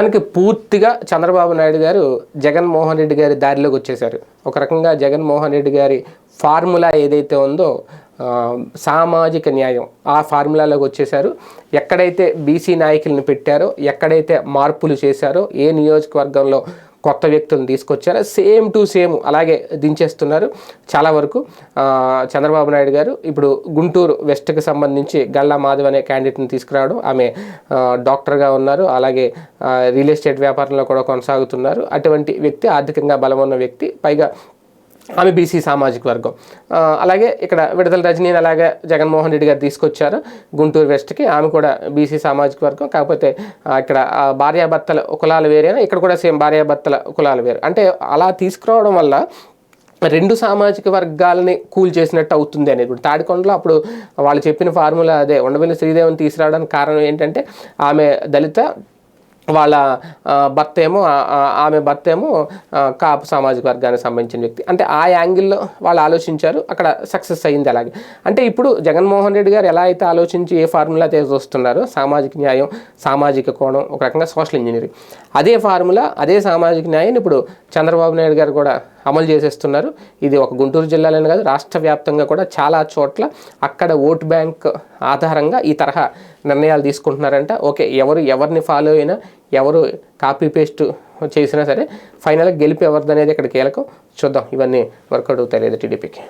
దానికి పూర్తిగా చంద్రబాబు నాయుడు గారు జగన్మోహన్ రెడ్డి గారి దారిలోకి వచ్చేసారు ఒక రకంగా జగన్మోహన్ రెడ్డి గారి ఫార్ములా ఏదైతే ఉందో సామాజిక న్యాయం ఆ ఫార్ములాలోకి వచ్చేసారు ఎక్కడైతే బీసీ నాయకులను పెట్టారో ఎక్కడైతే మార్పులు చేశారో ఏ నియోజకవర్గంలో కొత్త వ్యక్తులను తీసుకొచ్చారు. సేమ్ టు సేమ్ అలాగే దించేస్తున్నారు. చాలా వరకు చంద్రబాబు నాయుడు గారు ఇప్పుడు గుంటూరు వెస్ట్కి సంబంధించి గల్లా మాధవ్ అనే క్యాండిడేట్ని తీసుకురావడం ఆమె డాక్టర్గా ఉన్నారు. అలాగే రియల్ ఎస్టేట్ వ్యాపారంలో కూడా కొనసాగుతున్నారు. అటువంటి వ్యక్తి ఆర్థికంగా బలం ఉన్న వ్యక్తి. పైగా ఆమె బీసీ సామాజిక వర్గం. అలాగే ఇక్కడ విడుదల రజనీని అలాగే జగన్మోహన్ రెడ్డి గారు తీసుకొచ్చారు గుంటూరు వెస్ట్కి. ఆమె కూడా బీసీ సామాజిక వర్గం. కాకపోతే ఇక్కడ భార్యాభర్తల కులాలు వేరేనా? ఇక్కడ కూడా సేమ్ భార్యాభర్తల కులాలు వేరు. అంటే అలా తీసుకురావడం వల్ల రెండు సామాజిక వర్గాలని కూల్ చేసినట్టు అవుతుంది అనేది ఇప్పుడు తాడికొండలో అప్పుడు వాళ్ళు చెప్పిన ఫార్ములా అదే ఉండవల్లి శ్రీదేవిని తీసుకురావడానికి కారణం ఏంటంటే ఆమె దళిత వాళ్ళ భర్త ఏమో ఆమె భర్త ఏమో కాపు సామాజిక వర్గానికి సంబంధించిన వ్యక్తి. అంటే ఆ యాంగిల్లో వాళ్ళు ఆలోచించారు అక్కడ సక్సెస్ అయ్యింది అలాగే. అంటే ఇప్పుడు జగన్మోహన్ రెడ్డి గారు ఎలా అయితే ఆలోచించి ఏ ఫార్ములా వస్తున్నారో సామాజిక న్యాయం సామాజిక కోణం ఒక రకంగా సోషల్ ఇంజనీరింగ్. అదే ఫార్ములా అదే సామాజిక న్యాయాన్ని ఇప్పుడు చంద్రబాబు నాయుడు గారు కూడా అమలు చేసేస్తున్నారు. ఇది ఒక గుంటూరు జిల్లాలోనే కాదు రాష్ట్ర వ్యాప్తంగా కూడా చాలా చోట్ల అక్కడ ఓట్ బ్యాంక్ ఆధారంగా ఈ తరహా నిర్ణయాలు తీసుకుంటున్నారంట. ఓకే ఎవరు ఎవరిని ఫాలో అయినా ఎవరు కాపీ పేస్ట్ చేసినా సరే ఫైనల్గా గెలిపి ఎవరిది అనేది ఇక్కడ కీలకం. చూద్దాం ఇవన్నీ వర్కౌట్ అవుతాయి లేదు టీడీపీకి.